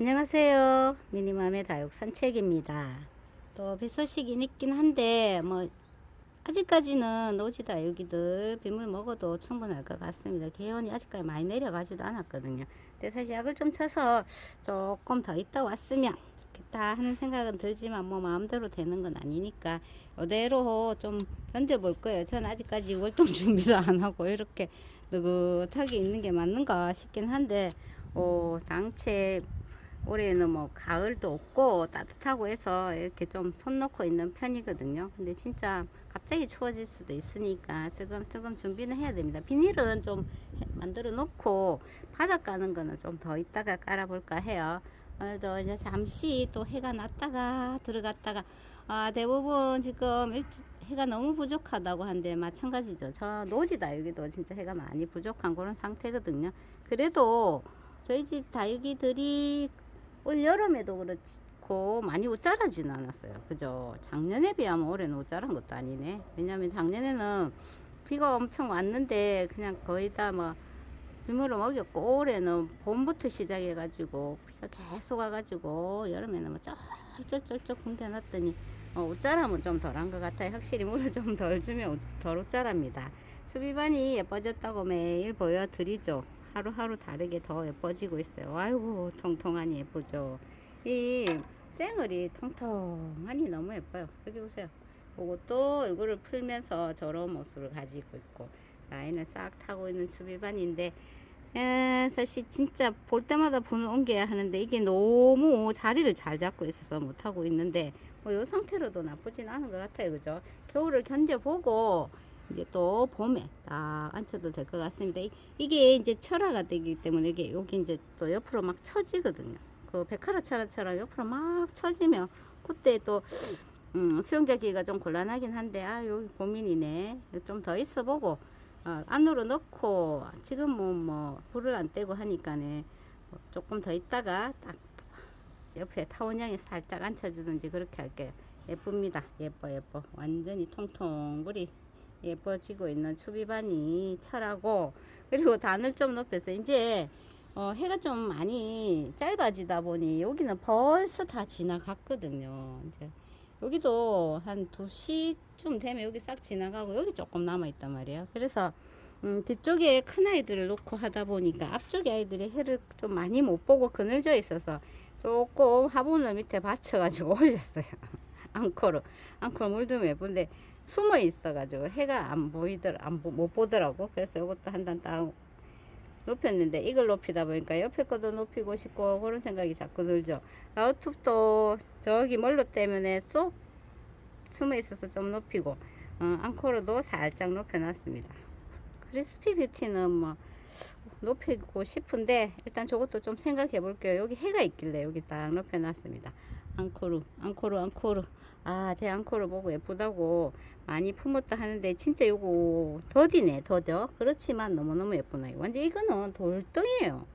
안녕하세요. 미니맘의 다육 산책입니다. 또 비 소식이 있긴 한데 뭐 아직까지는 노지 다육이들 빗물 먹어도 충분할 것 같습니다. 기온이 아직까지 많이 내려가지도 않았거든요. 근데 사실 약을 좀 쳐서 조금 더 있다 왔으면 좋겠다 하는 생각은 들지만 뭐 마음대로 되는 건 아니니까 이대로 좀 견뎌볼 거예요. 저는 아직까지 월동 준비도 안 하고 이렇게 느긋하게 있는 게 맞는가 싶긴 한데 어, 당최 올해는 뭐 가을도 없고 따뜻하고 해서 이렇게 좀 손 놓고 있는 편이거든요. 근데 진짜 갑자기 추워질 수도 있으니까 슬금슬금 준비는 해야 됩니다. 비닐은 좀 해- 만들어 놓고 바닥 까는 거는 좀 더 이따가 깔아볼까 해요. 오늘도 이제 잠시 또 해가 났다가 들어갔다가 아, 대부분 지금 일주, 해가 너무 부족하다고 한데 마찬가지죠. 저 노지 다육이도 진짜 해가 많이 부족한 그런 상태거든요. 그래도 저희 집 다육이들이 올 여름에도 그렇고 많이 옷자라지는 않았어요. 그죠? 작년에 비하면 올해는 옷자란 것도 아니네. 왜냐면 작년에는 비가 엄청 왔는데 그냥 거의 다뭐 빗물을 먹였고 올해는 봄부터 시작해가지고 비가 계속 와가지고 여름에는 뭐 쩔쩔쩔쩔 났더니 어, 옷자람은 좀 덜한 것 같아요. 확실히 물을 좀 덜 주면 옷- 덜 옷자랍니다. 수비반이 예뻐졌다고 매일 보여드리죠. 하루하루 다르게 더 예뻐지고 있어요. 아이고 통통하니 예쁘죠. 이 쌩얼이 통통하니 너무 예뻐요. 여기 보세요. 그것도 얼굴을 풀면서 저런 모습을 가지고 있고 라인을 싹 타고 있는 수비반인데 에, 사실 진짜 볼 때마다 분을 옮겨야 하는데 이게 너무 자리를 잘 잡고 있어서 못하고 있는데 뭐 이 상태로도 나쁘진 않은 것 같아요. 그죠? 겨울을 견뎌보고 이제 또 봄에 딱 앉혀도 될 것 같습니다. 이- 이게 이제 철화가 되기 때문에 이게 여기 이제 또 옆으로 막 처지거든요. 그 백화라 철화처럼 옆으로 막 처지면 그때 또 음, 수영자 기가 좀 곤란하긴 한데 아 여기 고민이네. 좀 더 있어 보고 어, 안으로 넣고 지금은 뭐 불을 안 떼고 하니까네 뭐 조금 더 있다가 딱 옆에 타원형에 살짝 앉혀주든지 그렇게 할게요. 예쁩니다. 예뻐 예뻐 완전히 통통불이 예뻐지고 있는 추비반이 철하고 그리고 단을 좀 높여서 이제 어, 해가 좀 많이 짧아지다 보니 여기는 벌써 다 지나갔거든요. 이제 여기도 한 2시쯤 되면 여기 싹 지나가고 여기 조금 남아있단 말이에요. 그래서 음, 뒤쪽에 큰 아이들을 놓고 하다 보니까 앞쪽에 아이들이 해를 좀 많이 못 보고 그늘져 있어서 조금 화분을 밑에 받쳐가지고 올렸어요. 앙코로. 앙코로 물들면 예쁜데 숨어 있어가지고 해가 안 보이더라, 안, 보- 못 보더라고. 그래서 이것도 한단딱 높였는데 이걸 높이다 보니까 옆에 것도 높이고 싶고 그런 생각이 자꾸 들죠. 라우톱도 저기 멀로 때문에 쏙 숨어 있어서 좀 높이고 어, 앙코르도 살짝 높여놨습니다. 크리스피 뷰티는 뭐 높이고 싶은데 일단 저것도 좀 생각해 볼게요. 여기 해가 있길래 여기 딱 높여놨습니다. 앙코르, 앙코르, 앙코르. 아, 제 앙코르 보고 예쁘다고 많이 품었다 하는데 진짜 요거 더디네, 더뎌. 그렇지만 너무너무 예쁘네. 완전 이거는 돌덩이에요.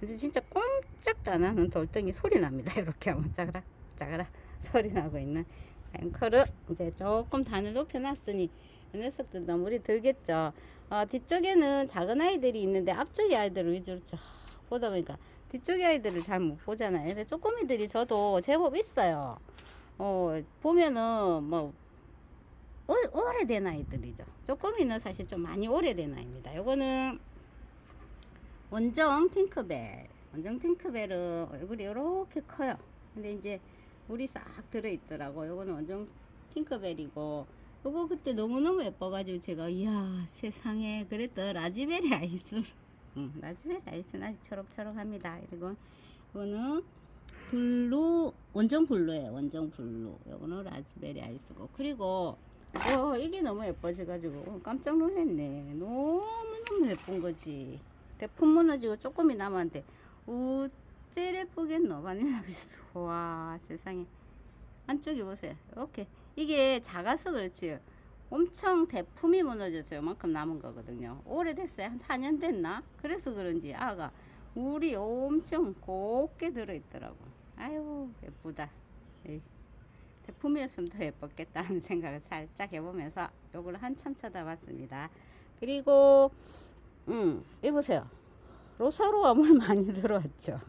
완전 진짜 꼼짝도 안 하는 돌덩이 소리 납니다. 이렇게 하면 짜그라, 짜그라 소리 나고 있는 앵커를 이제 조금 단을 높여놨으니 이 녀석들도 물이 들겠죠. 어, 뒤쪽에는 작은 아이들이 있는데 앞쪽에 아이들을 위주로 쫙 보다 보니까 뒤쪽에 아이들을 잘 못 보잖아요. 근데 쪼꼬미들이 저도 제법 있어요. 어, 보면은 뭐 오, 오래된 아이들이죠. 쪼꼬미는 사실 좀 많이 오래된 아이입니다. 요거는 원정 팅크벨. 원정 팅크벨은 얼굴이 이렇게 커요. 근데 이제 물이 싹 들어있더라고. 요거는 원정 팅크벨이고 요거 그때 너무너무 예뻐가지고 제가 이야 세상에 그랬더 라즈베리 아이스 응, 라즈베리 아이스는 아직 초록초록합니다. 그리고 이거는 블루 원정 블루예요. 원정 블루. 요거는 라즈베리 아이스고 그리고 와 이게 너무 예뻐져가지고 어, 깜짝 놀랐네. 너무너무 예쁜 거지. 대품 무너지고 조금이 남았는데 우째 예쁘겠노 바닐라 비스. 와 세상에 안쪽에 보세요. 이렇게 이게 작아서 그렇지. 엄청 대품이 무너졌어요. 요만큼 남은 거거든요. 오래됐어요. 한 4년 됐나? 그래서 그런지 아가 물이 엄청 곱게 들어있더라고. 아유 예쁘다. 에이. 대품이었으면 더 예뻤겠다는 생각을 살짝 해보면서 요걸 한참 쳐다봤습니다. 그리고 음, 이보세요. 로사로와 물 많이 들어왔죠.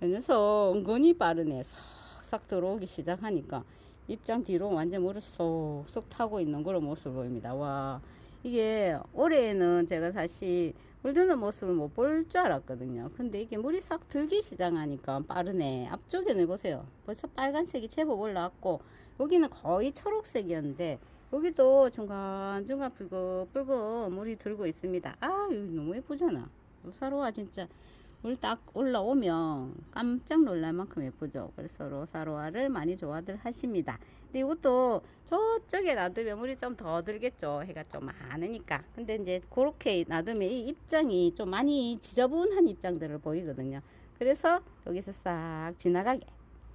그래서 은근히 빠르네. 싹싹 들어오기 시작하니까 입장 뒤로 완전 물을 쏙쏙 타고 있는 그런 모습을 보입니다. 와, 이게 올해는 제가 사실 물 드는 모습을 못 볼 줄 알았거든요. 근데 이게 물이 싹 들기 시작하니까 빠르네. 앞쪽에는 보세요. 벌써 빨간색이 제법 올라왔고, 여기는 거의 초록색이었는데, 여기도 중간중간 붉어붉어 물이 들고 있습니다. 아, 여기 너무 예쁘잖아. 로사로와 진짜 물 딱 올라오면 깜짝 놀랄 만큼 예쁘죠. 그래서 로사로아를 많이 좋아들 하십니다. 근데 이것도 저쪽에 놔두면 물이 좀 더 들겠죠. 해가 좀 많으니까. 근데 이제 그렇게 놔두면 이 입장이 좀 많이 지저분한 입장들을 보이거든요. 그래서 여기서 싹 지나가게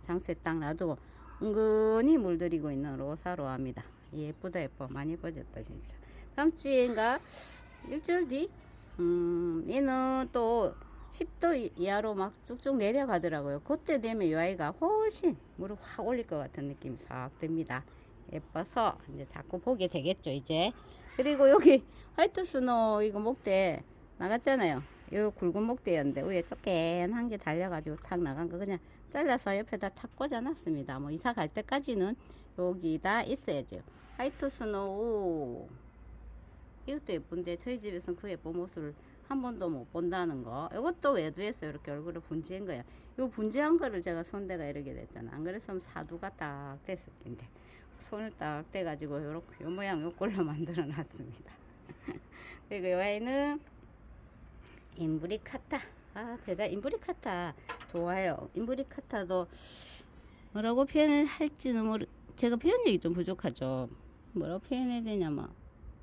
장수에 딱 놔두고 은근히 물들이고 있는 로사로아입니다. 예쁘다 예뻐 많이 예뻐졌다 진짜. 다음 주에인가 일주일 뒤 음, 얘는 또 10도 이하로 막 쭉쭉 내려가더라고요. 그때 되면 이 아이가 훨씬 물을 확 올릴 것 같은 느낌이 싹 듭니다. 예뻐서 이제 자꾸 보게 되겠죠, 이제. 그리고 여기 화이트 스노우 이거 목대 나갔잖아요. 요 굵은 목대였는데 위에 쪼깬한 게 달려가지고 탁 나간 거 그냥 잘라서 옆에다 탁 꽂아놨습니다. 뭐 이사 갈 때까지는 여기다 있어야죠. 화이트 스노우 이것도 예쁜데 저희 집에서는 그 예쁜 모습을 한 번도 못 본다는 거. 이것도 외두에서 이렇게 얼굴을 분지한 거야. 요 분지한 거를 제가 손대가 이렇게 됐잖아. 안 그랬으면 사두가 딱 됐을 텐데. 손을 딱 떼가지고 요렇게 요 모양 요 꼴로 만들어 놨습니다. 그리고 요 아이는 인브리카타. 아, 제가 인브리카타 좋아해요. 인브리카타도 뭐라고 표현을 할지는 모르, 제가 표현력이 좀 부족하죠. 뭐라고 표현해야 되냐면,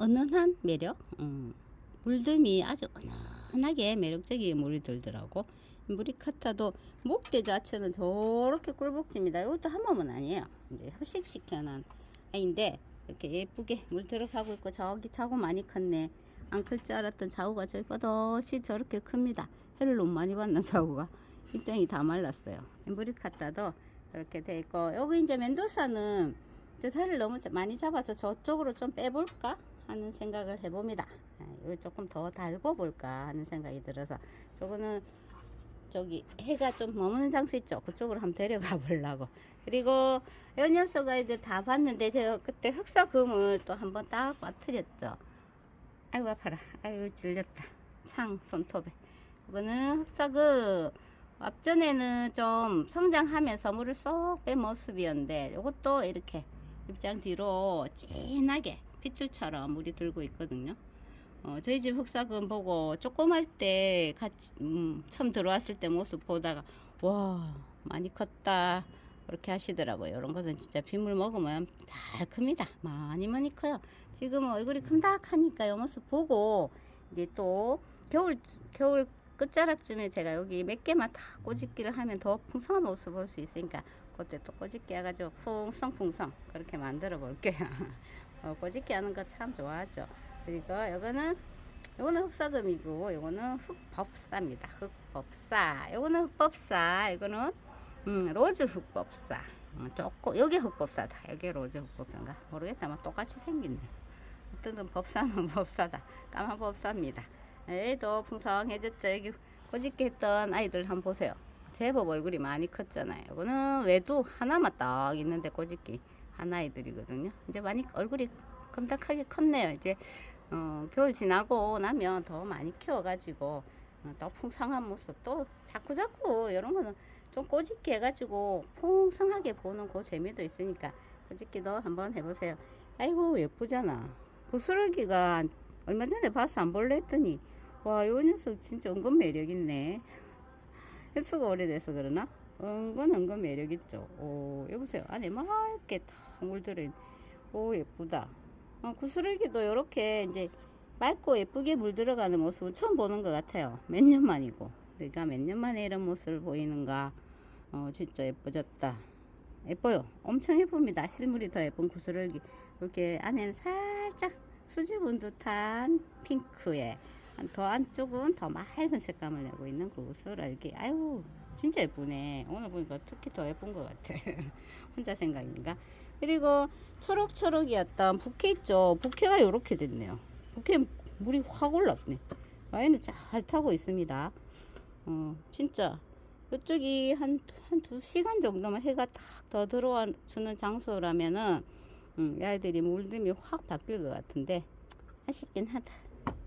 은은한 매력? 음. 물듬이 아주 은은하게 매력적인 물이 들더라고. 인브리카타도 목대 자체는 저렇게 꿀복집니다. 이것도 한 몸은 아니에요. 이제 허식시켜놓은 아인데 이렇게 예쁘게 물 들어가고 있고 저기 자구 많이 컸네. 안 클 줄 알았던 자구가 저기 뻗어시 저렇게 큽니다. 해를 너무 많이 받는 자구가 입장이 다 말랐어요. 인브리카타도 이렇게 돼 있고 여기 이제 멘도사는 저 살을 너무 자- 많이 잡아서 저쪽으로 좀 빼볼까 하는 생각을 해봅니다. 아, 이거 조금 더 달고 볼까 하는 생각이 들어서 저거는 저기 해가 좀 머무는 장소 있죠. 그쪽으로 한번 데려가 보려고. 그리고 이 녀석 아이들 다 봤는데 제가 그때 흑사금을 또 한번 딱 빠뜨렸죠. 아이고 아파라. 아이고 질렸다. 창 손톱에. 이거는 흑사금 앞전에는 좀 성장하면서 물을 쏙 뺀 모습이었는데 이것도 이렇게 입장 뒤로 진하게 핏줄처럼 물이 들고 있거든요. 어, 저희 집 흑사금 보고 조그말 때 같이 음, 처음 들어왔을 때 모습 보다가 와 많이 컸다 그렇게 하시더라고요. 이런 것은 진짜 빗물 먹으면 잘 큽니다. 많이 많이 커요. 지금 얼굴이 큼닥하니까 이 모습 보고 이제 또 겨울 겨울 끝자락쯤에 제가 여기 몇 개만 다 꼬집기를 하면 더 풍성한 모습 볼 수 있으니까 그때 또 꼬집기 해가지고 풍성풍성 그렇게 만들어 볼게요. 어, 꼬집기 하는 거 참 좋아하죠. 그리고 이거는 요거는 흑사금이고 요거는 흑법사입니다. 흑법사. 요거는 흑법사. 이거는 음, 로즈 흑법사. 음, 조금 여기 흑법사다. 여기 로즈 흑법사인가 모르겠다. 뭐 똑같이 생긴네. 어떤 법사는 법사다. 까만 법사입니다. 애도 풍성해졌죠. 여기 꼬집게 했던 아이들 한번 보세요. 제법 얼굴이 많이 컸잖아요. 이거는 외두 하나만 딱 있는데 꼬집기 한 아이들이거든요. 이제 많이 얼굴이 끔닥하게 컸네요. 이제 어, 겨울 지나고 나면 더 많이 키워가지고 어, 또 풍성한 모습 또 자꾸 자꾸 이런 거는 좀 꼬집게 해가지고 풍성하게 보는 그 재미도 있으니까 꼬집기도 한번 해보세요. 아이고 예쁘잖아. 부스러기가 얼마 전에 봐서 안 볼래 했더니 와, 요 녀석 진짜 은근 매력 있네. 횟수가 오래돼서 그러나? 은근 은근 매력 있죠. 오, 여보세요. 안에 맑게 탁 있네. 오, 예쁘다. 어, 구스러기도 이렇게 이제 맑고 예쁘게 물 들어가는 모습은 처음 보는 것 같아요. 몇 년 만이고. 그러니까 몇년 만에 이런 모습을 보이는가. 어, 진짜 예뻐졌다. 예뻐요. 엄청 예쁩니다. 실물이 더 예쁜 구스러기. 이렇게 안에는 살짝 수줍은 듯한 핑크에 더 안쪽은 더 맑은 색감을 내고 있는 그 구스러기. 아유, 진짜 예쁘네. 오늘 보니까 특히 더 예쁜 것 같아. 혼자 생각인가? 그리고 초록초록이었던 부케 있죠. 부케가 이렇게 됐네요. 부케 물이 확 올랐네. 라인을 잘 타고 있습니다. 어, 진짜. 이쪽이 한, 한 두 시간 정도만 해가 탁더 들어와 주는 장소라면은, 음, 아이들이 물들이 확 바뀔 것 같은데, 아쉽긴 하다.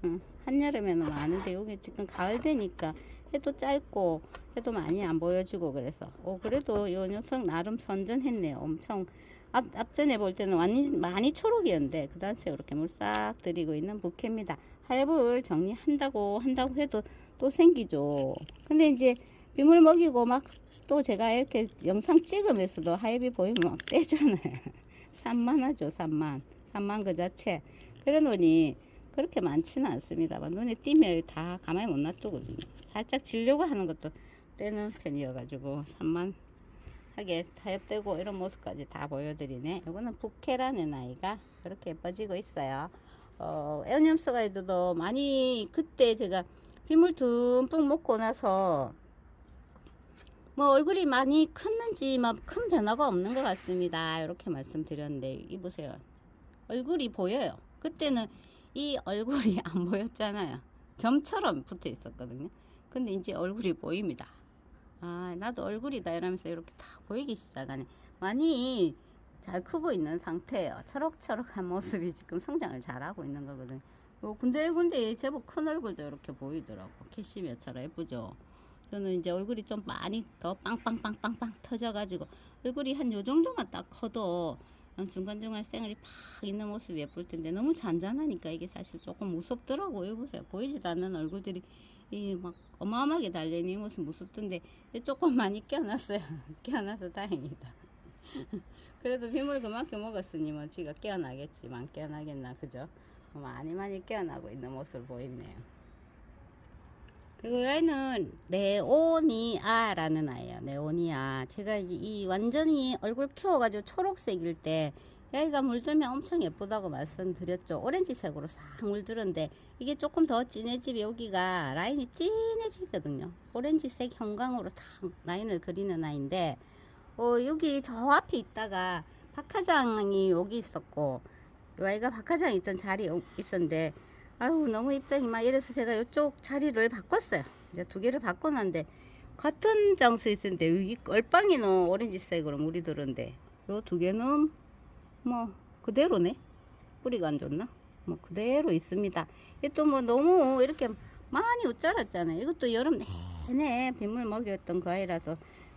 응, 한여름에는 많은데, 여기 지금 가을 되니까 해도 짧고, 해도 많이 안 보여주고 그래서. 오, 그래도 요 녀석 나름 선전했네요. 엄청. 앞, 앞전에 볼 때는 많이, 많이 초록이었는데, 그 다음에 이렇게 물싹 들이고 있는 부케입니다. 하엽을 정리한다고 한다고 해도 또 생기죠. 근데 이제 빗물 먹이고 막 또 제가 이렇게 영상 찍으면서도 하엽이 보이면 막 떼잖아요. 산만하죠, 산만. 산만 그 자체. 놓으니 그렇게 많지는 않습니다만 눈에 띄면 다 가만히 못 놔두거든요. 살짝 지려고 하는 것도 떼는 편이어가지고 산만하게 타협되고 이런 모습까지 다 보여드리네. 이거는 부케라는 아이가 그렇게 예뻐지고 있어요. 어, 에어냠스가이드도 많이 그때 제가 빗물 듬뿍 먹고 나서 뭐 얼굴이 많이 컸는지 막 큰 변화가 없는 것 같습니다. 이렇게 말씀드렸는데 이 보세요. 얼굴이 보여요. 그때는 이 얼굴이 안 보였잖아요. 점처럼 붙어 있었거든요. 근데 이제 얼굴이 보입니다. 아, 나도 얼굴이다 이러면서 이렇게 딱 보이기 시작하네. 많이 잘 크고 있는 상태예요. 초록초록한 모습이 지금 성장을 잘하고 있는 거거든요. 요 군데군데 제법 큰 얼굴도 이렇게 보이더라고. 캐시미어처럼 예쁘죠. 저는 이제 얼굴이 좀 많이 더 빵빵빵빵빵 터져가지고 얼굴이 한 요 정도만 딱 커도 중간중간 쌩얼이 팍 있는 모습이 예쁠 텐데 너무 잔잔하니까 이게 사실 조금 무섭더라고요. 보세요. 보이지도 않는 얼굴들이 이 막 어마어마하게 달려있는 이 모습 무섭던데 조금 많이 깨어났어요. 깨어나서 다행이다. 그래도 빗물 그만큼 먹었으니 뭐 지가 깨어나겠지만 깨어나겠나 그죠? 뭐 많이 많이 깨어나고 있는 모습을 보이네요. 그리고 얘는 네오니아라는 아이예요. 네오니아. 제가 이제 이 완전히 얼굴 키워가지고 초록색일 때 얘가 물들면 엄청 예쁘다고 말씀드렸죠. 오렌지색으로 싹 물들었는데 이게 조금 더 진해지면 여기가 라인이 진해지거든요. 오렌지색 형광으로 탁 라인을 그리는 아이인데 어, 여기 저 앞에 있다가 박하장이 여기 있었고 이 아이가 박하장 있던 자리에 있었는데 아유 너무 입장이 막 이래서 제가 이쪽 자리를 바꿨어요. 이제 두 개를 바꿔놨는데 같은 장소에 있었는데 이 얼빵이는 오렌지색으로 물이 들었는데 요 두 개는 뭐 그대로네. 뿌리가 안 좋나? 뭐 그대로 있습니다. 이게 또 뭐 너무 이렇게 많이 웃자랐잖아요. 이것도 여름 내내 빗물 먹였던 그 아이라서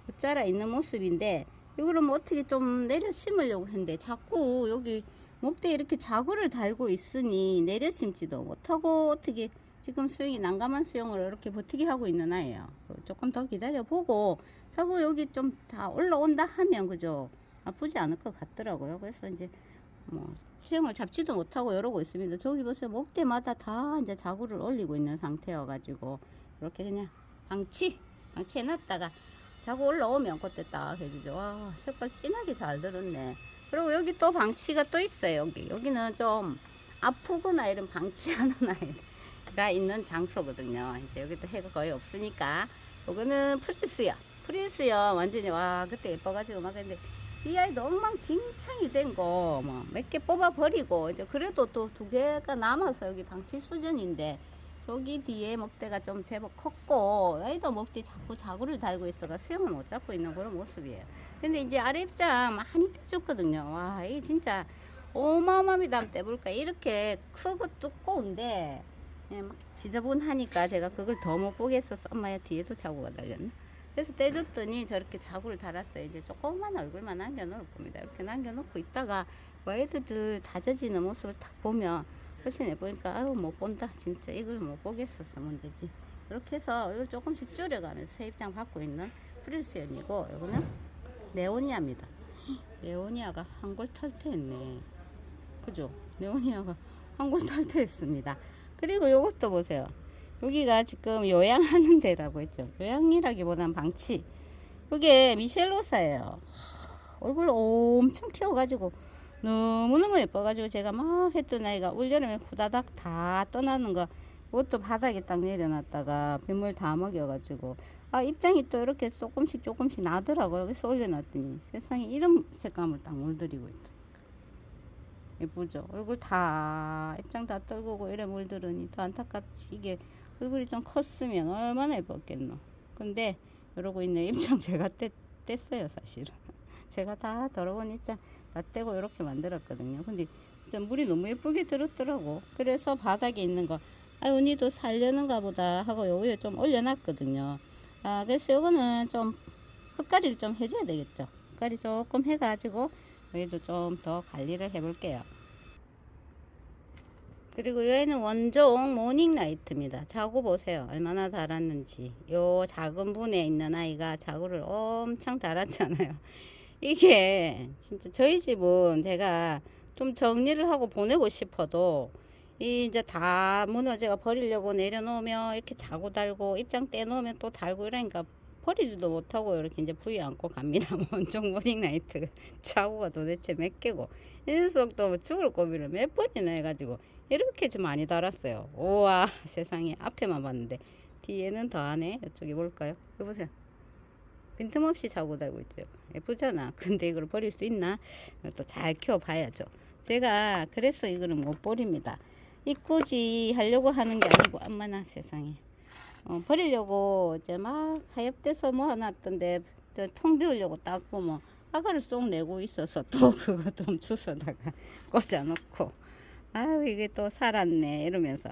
웃자라 있는 모습인데 이거를 뭐 어떻게 좀 내려 심으려고 했는데 자꾸 여기 목대에 이렇게 자구를 달고 있으니 내려 심지도 못하고 어떻게 지금 수영이 난감한 수영을 이렇게 버티게 하고 있는 아이예요. 조금 더 기다려 보고 자꾸 여기 좀 다 올라온다 하면 그죠 아프지 않을 것 같더라고요. 그래서 이제 뭐 수영을 잡지도 못하고 이러고 있습니다. 저기 보세요 목대마다 다 이제 자구를 올리고 있는 상태여 가지고 이렇게 그냥 방치 방치해 놨다가 자고 올라오면 그때 딱 해주죠. 와 색깔 진하게 잘 들었네. 그리고 여기 또 방치가 또 있어요. 여기 여기는 좀 아프거나 이런 방치하는 아이가 있는 장소거든요. 이제 여기도 해가 거의 없으니까 요거는 프리스요. 프리스요. 완전히 와 그때 예뻐가지고 막 근데 이 아이도 엉망진창이 된 거 뭐 몇 개 뽑아 버리고 이제 그래도 또 두 개가 남아서 여기 방치 수준인데 저기 뒤에 먹대가 좀 제법 컸고 아이도 먹대 자꾸 자구를 달고 있어가 수영을 못 잡고 있는 그런 모습이에요. 근데 이제 아래 입장 많이 빼줬거든요. 와, 이 진짜 어마어마합니다. 떼볼까 이렇게 크고 두꺼운데 예, 막 지저분하니까 제가 그걸 더 못 보겠어서 엄마야 뒤에도 자구가 달렸나? 그래서 떼줬더니 저렇게 자구를 달았어요. 이제 조그만 얼굴만 남겨놓을 겁니다. 이렇게 남겨놓고 있다가 와이드들 다져지는 모습을 딱 보면 훨씬 예쁘니까 아유 못 본다 진짜 이걸 못 보겠었어 문제지 이렇게 해서 이걸 조금씩 줄여가면서 새 입장 받고 있는 프리스 연이고 이거는 네오니아입니다. 네오니아가 한골 탈퇴했네. 그죠? 네오니아가 한골 탈퇴했습니다. 그리고 이것도 보세요. 여기가 지금 요양하는 데라고 했죠. 요양이라기보단 방치. 이게 미셸로사예요. 얼굴 엄청 키워가지고 너무너무 예뻐가지고 제가 막 했던 아이가 올여름에 후다닥 다 떠나는 거 그것도 바닥에 딱 내려놨다가 빗물 다 먹여가지고 아 입장이 또 이렇게 조금씩 조금씩 나더라고요. 그래서 올려놨더니 세상에 이런 색감을 딱 물들이고 있다. 예쁘죠? 얼굴 다 입장 다 떨구고 이래 물들으니 더 안타깝지. 이게 얼굴이 좀 컸으면 얼마나 예뻤겠노. 근데 이러고 있네. 입장 제가 떼, 뗐어요 사실은. 제가 다 더러운 입장 다 떼고 이렇게 만들었거든요. 근데 진짜 물이 너무 예쁘게 들었더라고. 그래서 바닥에 있는 거, 아, 언니도 살려는가 보다 하고 요 위에 좀 올려놨거든요. 아, 그래서 요거는 좀 흙가리를 좀 해줘야 되겠죠. 흙가리 조금 해가지고 여기도 좀 더 관리를 해 볼게요. 그리고 얘는 원종 모닝 라이트입니다. 자고 보세요. 얼마나 달았는지. 요 작은 분에 있는 아이가 자구를 엄청 달았잖아요. 이게 진짜 저희 집은 제가 좀 정리를 하고 보내고 싶어도 이 이제 다 무너져가 버리려고 내려놓으면 이렇게 자고 달고 입장 떼놓으면 또 달고 이러니까 버리지도 못하고 이렇게 이제 부위 안고 갑니다. 원종 모닝 라이트 자구가 도대체 몇 개고 이 녀석도 죽을 고비를 몇 번이나 해가지고 이렇게 좀 많이 달았어요. 우와 세상에 앞에만 봤는데 뒤에는 더하네. 이쪽에 볼까요? 여보세요. 빈틈없이 자고 달고 있죠. 예쁘잖아. 근데 이걸 버릴 수 있나? 또 잘 키워봐야죠. 제가 그래서 이거는 못 버립니다. 이꾸지 하려고 하는 게 아니고 엄마나 세상에. 어, 버리려고 이제 막 하엽돼서 모아놨던데 저통 비우려고 딱 보면 아가를 쏙 내고 있어서 또 그거 좀 주워다가 꽂아놓고. 아유 이게 또 살았네 이러면서.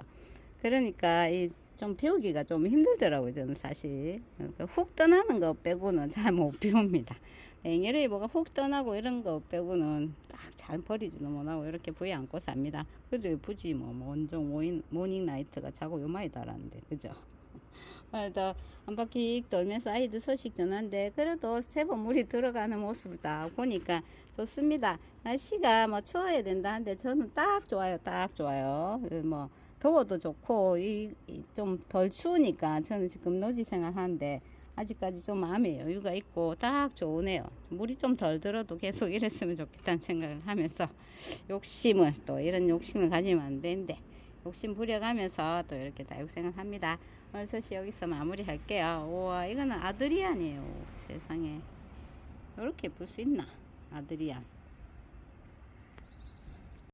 그러니까 이 좀 비우기가 좀 힘들더라고요 저는 사실. 그러니까 훅 떠나는 거 빼고는 잘 못 비웁니다 앵에르이 뭐가 훅 떠나고 이런 거 빼고는 딱 잘 버리지도 못하고 이렇게 부에 안고 삽니다 그래도 예쁘지 뭐 원종 모닝, 모닝 라이트가 자고 요마이 달았는데 그죠 그래도 한 바퀴 돌면서 아이들 소식 전한데 그래도 제법 물이 들어가는 모습을 딱 보니까 좋습니다. 날씨가 뭐 추워야 된다 한데 저는 딱 좋아요. 딱 좋아요. 그뭐 더워도 좋고 이 좀 덜 추우니까 저는 지금 노지 생활 하는데 아직까지 좀 마음에 여유가 있고 딱 좋으네요. 물이 좀 덜 들어도 계속 이랬으면 좋겠다는 생각을 하면서 욕심을 또 이런 욕심을 가지면 안 되는데 욕심 부려가면서 또 이렇게 다육생을 합니다. 오늘 소식 여기서 마무리 할게요. 우와, 이거는 아드리안이에요. 세상에. 이렇게 예쁠 수 있나? 아드리안.